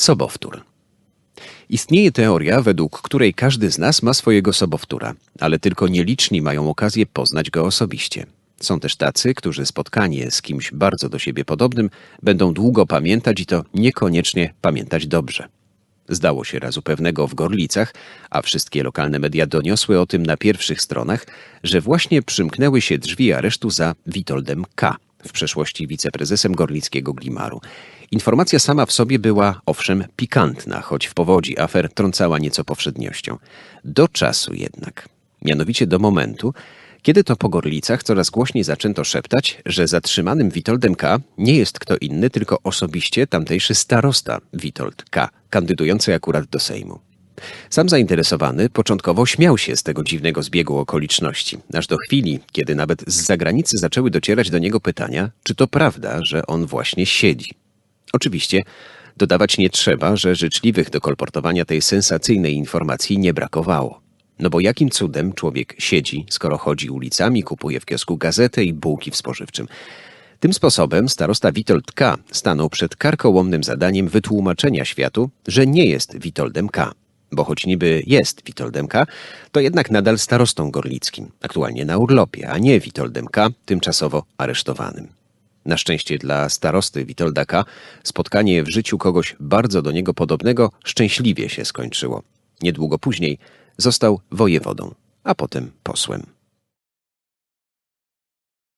Sobowtór. Istnieje teoria, według której każdy z nas ma swojego sobowtóra, ale tylko nieliczni mają okazję poznać go osobiście. Są też tacy, którzy spotkanie z kimś bardzo do siebie podobnym będą długo pamiętać i to niekoniecznie pamiętać dobrze. Zdało się razu pewnego w Gorlicach, a wszystkie lokalne media doniosły o tym na pierwszych stronach, że właśnie przymknęły się drzwi aresztu za Witoldem K., w przeszłości wiceprezesem Gorlickiego Glimaru. Informacja sama w sobie była, owszem, pikantna, choć w powodzi afer trącała nieco powszedniością. Do czasu jednak. Mianowicie do momentu, kiedy to po Gorlicach coraz głośniej zaczęto szeptać, że zatrzymanym Witoldem K. nie jest kto inny, tylko osobiście tamtejszy starosta Witold K., kandydujący akurat do Sejmu. Sam zainteresowany początkowo śmiał się z tego dziwnego zbiegu okoliczności, aż do chwili, kiedy nawet z zagranicy zaczęły docierać do niego pytania, czy to prawda, że on właśnie siedzi. Oczywiście dodawać nie trzeba, że życzliwych do kolportowania tej sensacyjnej informacji nie brakowało. No bo jakim cudem człowiek siedzi, skoro chodzi ulicami, kupuje w kiosku gazetę i bułki w spożywczym? Tym sposobem starosta Witold K. stanął przed karkołomnym zadaniem wytłumaczenia światu, że nie jest Witoldem K., bo choć niby jest Witoldem K., to jednak nadal starostą gorlickim, aktualnie na urlopie, a nie Witoldem K., tymczasowo aresztowanym. Na szczęście dla starosty Witolda K. spotkanie w życiu kogoś bardzo do niego podobnego szczęśliwie się skończyło. Niedługo później został wojewodą, a potem posłem.